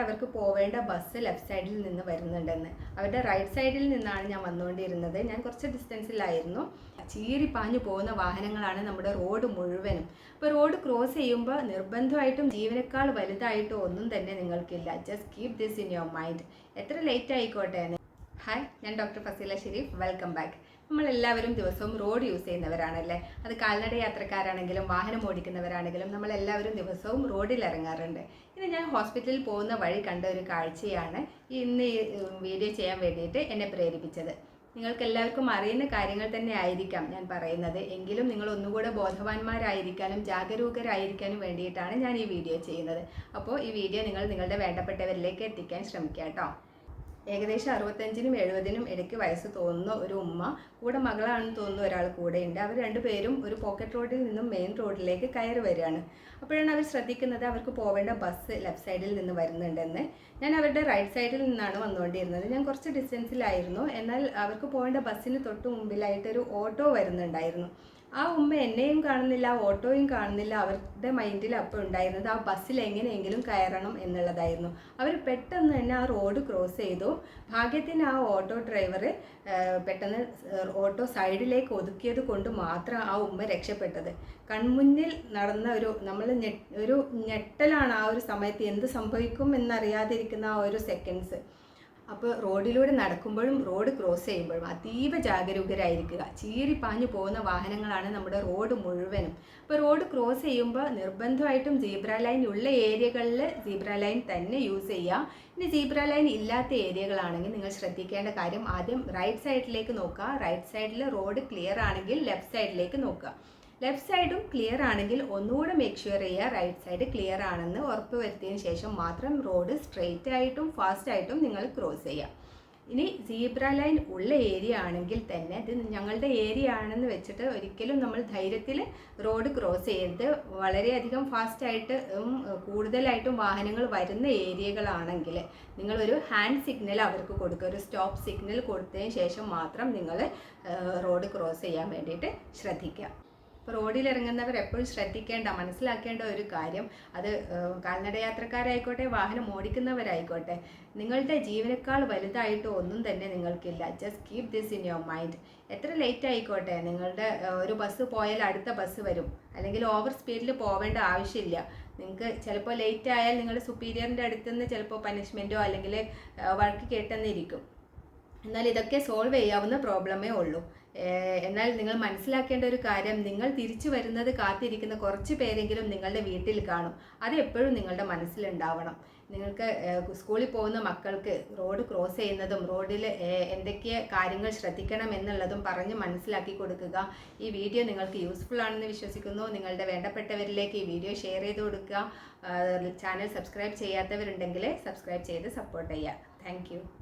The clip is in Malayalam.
അവർക്ക് പോവേണ്ട ബസ് ലെഫ്റ്റ് സൈഡിൽ നിന്ന് വരുന്നുണ്ടെന്ന്. അവരുടെ റൈറ്റ് സൈഡിൽ നിന്നാണ് ഞാൻ വന്നുകൊണ്ടിരുന്നത്. ഞാൻ കുറച്ച് ഡിസ്റ്റൻസിലായിരുന്നു. ചീറി പാഞ്ഞു പോകുന്ന വാഹനങ്ങളാണ് നമ്മുടെ റോഡ് മുഴുവനും. അപ്പോൾ റോഡ് ക്രോസ് ചെയ്യുമ്പോൾ നിർബന്ധമായിട്ടും ജീവനേക്കാൾ വലുതായിട്ടോ ഒന്നും തന്നെ നിങ്ങൾക്കില്ല. Just keep this in your mind എത്ര ലേറ്റ് ആയിക്കോട്ടെ? ഹായ് ഞാൻ doctor Faseela Sherif. Welcome back നമ്മൾ എല്ലാവരും ദിവസവും റോഡ് യൂസ് ചെയ്യുന്നവരാണല്ലേ? അത് കാൽനട യാത്രക്കാരാണെങ്കിലും വാഹനം ഓടിക്കുന്നവരാണെങ്കിലും നമ്മൾ എല്ലാവരും ദിവസവും റോഡിൽ ഇറങ്ങാറുണ്ട്. ഇന്ന് ഞാൻ ഹോസ്പിറ്റലിൽ പോകുന്ന വഴി കണ്ട ഒരു കാഴ്ചയാണ് ഇന്ന് ഈ വീഡിയോ ചെയ്യാൻ വേണ്ടിയിട്ട് എന്നെ പ്രേരിപ്പിച്ചത്. നിങ്ങൾക്ക് എല്ലാവർക്കും അറിയുന്ന കാര്യങ്ങൾ തന്നെ ആയിരിക്കാം ഞാൻ പറയുന്നത്. എങ്കിലും നിങ്ങൾ ഒന്നുകൂടെ ബോധവാന്മാരായിരിക്കാനും ജാഗരൂകരായിരിക്കാനും വേണ്ടിയിട്ടാണ് ഞാൻ ഈ വീഡിയോ ചെയ്യുന്നത്. അപ്പോൾ ഈ വീഡിയോ നിങ്ങൾ നിങ്ങളുടെ വേണ്ടപ്പെട്ടവരിലേക്ക് എത്തിക്കാൻ ശ്രമിക്കാം കേട്ടോ. ഏകദേശം അറുപത്തഞ്ചിനും എഴുപതിനും ഇടയ്ക്ക് വയസ്സ് തോന്നുന്ന ഒരു ഉമ്മ കൂടെ മകളാണെന്ന് തോന്നുന്ന ഒരാൾ കൂടെയുണ്ട് അവർ രണ്ടുപേരും ഒരു പോക്കറ്റ് റോഡിൽ നിന്നും മെയിൻ റോഡിലേക്ക് കയറി വരികയാണ്. അപ്പോഴാണ് അവർ ശ്രദ്ധിക്കുന്നത് അവർക്ക് പോവേണ്ട ബസ് ലെഫ്റ്റ് സൈഡിൽ നിന്ന് വരുന്നുണ്ടെന്ന്. ഞാൻ അവരുടെ റൈറ്റ് സൈഡിൽ നിന്നാണ് വന്നുകൊണ്ടിരുന്നത്. ഞാൻ കുറച്ച് ഡിസ്റ്റൻസിലായിരുന്നു എന്നാൽ അവർക്ക് പോകേണ്ട ബസ്സിന് തൊട്ട് മുമ്പിലായിട്ടൊരു ഓട്ടോ വരുന്നുണ്ടായിരുന്നു. ആ ഉമ്മ എന്നെയും കാണുന്നില്ല ഓട്ടോയും കാണുന്നില്ല. അവരുടെ മൈൻഡിൽ അപ്പോൾ ഉണ്ടായിരുന്നത് ആ ബസ്സിൽ എങ്ങനെയെങ്കിലും കയറണം എന്നുള്ളതായിരുന്നു. അവർ പെട്ടെന്ന് തന്നെ ആ റോഡ് ക്രോസ് ചെയ്തു. ഭാഗ്യത്തിന് ആ ഓട്ടോ ഡ്രൈവർ പെട്ടെന്ന് ഓട്ടോ സൈഡിലേക്ക് ഒതുക്കിയത് കൊണ്ട് മാത്രം ആ ഉമ്മ രക്ഷപ്പെട്ടത്. കൺമുന്നിൽ നടന്ന ഒരു നമ്മൾ ഒരു ഞെട്ടലാണ് ആ ഒരു സമയത്ത് എന്ത് സംഭവിക്കും എന്നറിയാതിരിക്കുന്ന ആ ഒരു സെക്കൻഡ്സ്. അപ്പോൾ റോഡിലൂടെ നടക്കുമ്പോഴും റോഡ് ക്രോസ് ചെയ്യുമ്പോഴും അതീവ ജാഗരൂകരായിരിക്കുക. ചീറിപ്പാഞ്ഞു പോകുന്ന വാഹനങ്ങളാണ് നമ്മുടെ റോഡ് മുഴുവനും. അപ്പോൾ റോഡ് ക്രോസ് ചെയ്യുമ്പോൾ നിർബന്ധമായിട്ടും സീബ്ര ലൈൻ ഉള്ള ഏരിയകളിൽ സീബ്ര ലൈൻ തന്നെ യൂസ് ചെയ്യുക. ഇനി സീബ്ര ലൈൻ ഇല്ലാത്ത ഏരിയകളാണെങ്കിൽ നിങ്ങൾ ശ്രദ്ധിക്കേണ്ട കാര്യം ആദ്യം റൈറ്റ് സൈഡിലേക്ക് നോക്കുക. റൈറ്റ് സൈഡിൽ റോഡ് ക്ലിയർ ആണെങ്കിൽ ലെഫ്റ്റ് സൈഡിലേക്ക് നോക്കുക. ലെഫ്റ്റ് സൈഡും ക്ലിയർ ആണെങ്കിൽ ഒന്നുകൂടെ മേക്ക് ഷുവർ ചെയ്യുക. റൈറ്റ് സൈഡ് ക്ലിയർ ആണെന്ന് ഉറപ്പ് വരുത്തിയതിന് ശേഷം മാത്രം റോഡ് സ്ട്രെയിറ്റ് ആയിട്ടും ഫാസ്റ്റ് ആയിട്ടും നിങ്ങൾ ക്രോസ് ചെയ്യുക. ഇനി സീബ്ര ലൈൻ ഉള്ള ഏരിയ ആണെങ്കിൽ തന്നെ ഇത് ഞങ്ങളുടെ ഏരിയ ആണെന്ന് വെച്ചിട്ട് ഒരിക്കലും നമ്മൾ ധൈര്യത്തിൽ റോഡ് ക്രോസ് ചെയ്യരുത്. വളരെയധികം ഫാസ്റ്റായിട്ട് കൂടുതലായിട്ടും വാഹനങ്ങൾ വരുന്ന ഏരിയകളാണെങ്കിൽ നിങ്ങളൊരു ഹാൻഡ് സിഗ്നൽ അവർക്ക് കൊടുക്കുക. ഒരു സ്റ്റോപ്പ് സിഗ്നൽ കൊടുത്തതിന് ശേഷം മാത്രം നിങ്ങൾ റോഡ് ക്രോസ് ചെയ്യാൻ വേണ്ടിയിട്ട് ശ്രദ്ധിക്കുക. ഇപ്പോൾ റോഡിൽ ഇറങ്ങുന്നവർ എപ്പോഴും ശ്രദ്ധിക്കേണ്ട മനസ്സിലാക്കേണ്ട ഒരു കാര്യം അത് കാൽനട യാത്രക്കാരായിക്കോട്ടെ വാഹനം ഓടിക്കുന്നവരായിക്കോട്ടെ നിങ്ങളുടെ ജീവനേക്കാൾ വലുതായിട്ട് ഒന്നും തന്നെ നിങ്ങൾക്കില്ല. Just keep this in your mind എത്ര ലേറ്റ് ആയിക്കോട്ടെ നിങ്ങളുടെ ഒരു ബസ് പോയാൽ അടുത്ത ബസ് വരും. അല്ലെങ്കിൽ ഓവർ സ്പീഡിൽ പോവേണ്ട ആവശ്യമില്ല. നിങ്ങൾക്ക് ചിലപ്പോൾ ലേറ്റ് ആയാൽ നിങ്ങളുടെ സുപ്പീരിയറിന്റെ അടുത്തുനിന്ന് ചിലപ്പോൾ പനിഷ്മെന്റോ അല്ലെങ്കിൽ വഴക്ക് കേട്ടെന്നിരിക്കും. എന്നാൽ ഇതൊക്കെ സോൾവ് ചെയ്യാവുന്ന പ്രോബ്ലമേ ഉള്ളൂ. എന്നാൽ നിങ്ങൾ മനസ്സിലാക്കേണ്ട ഒരു കാര്യം നിങ്ങൾ തിരിച്ചു വരുന്നത് കാത്തിരിക്കുന്ന കുറച്ച് പേരെങ്കിലും നിങ്ങളുടെ വീട്ടിൽ കാണും. അത് എപ്പോഴും നിങ്ങളുടെ മനസ്സിലുണ്ടാവണം. നിങ്ങൾക്ക് സ്കൂളിൽ പോകുന്ന മക്കൾക്ക് റോഡ് ക്രോസ് ചെയ്യുന്നതും റോഡിൽ എന്തൊക്കെ കാര്യങ്ങൾ ശ്രദ്ധിക്കണം എന്നുള്ളതും പറഞ്ഞ് മനസ്സിലാക്കി കൊടുക്കുക. ഈ വീഡിയോ നിങ്ങൾക്ക് യൂസ്ഫുൾ ആണെന്ന് വിശ്വസിക്കുന്നു. നിങ്ങളുടെ വേണ്ടപ്പെട്ടവരിലേക്ക് ഈ വീഡിയോ ഷെയർ ചെയ്ത് കൊടുക്കുക. ചാനൽ സബ്സ്ക്രൈബ് ചെയ്യാത്തവരുണ്ടെങ്കിൽ സബ്സ്ക്രൈബ് ചെയ്ത് സപ്പോർട്ട് ചെയ്യുക. താങ്ക്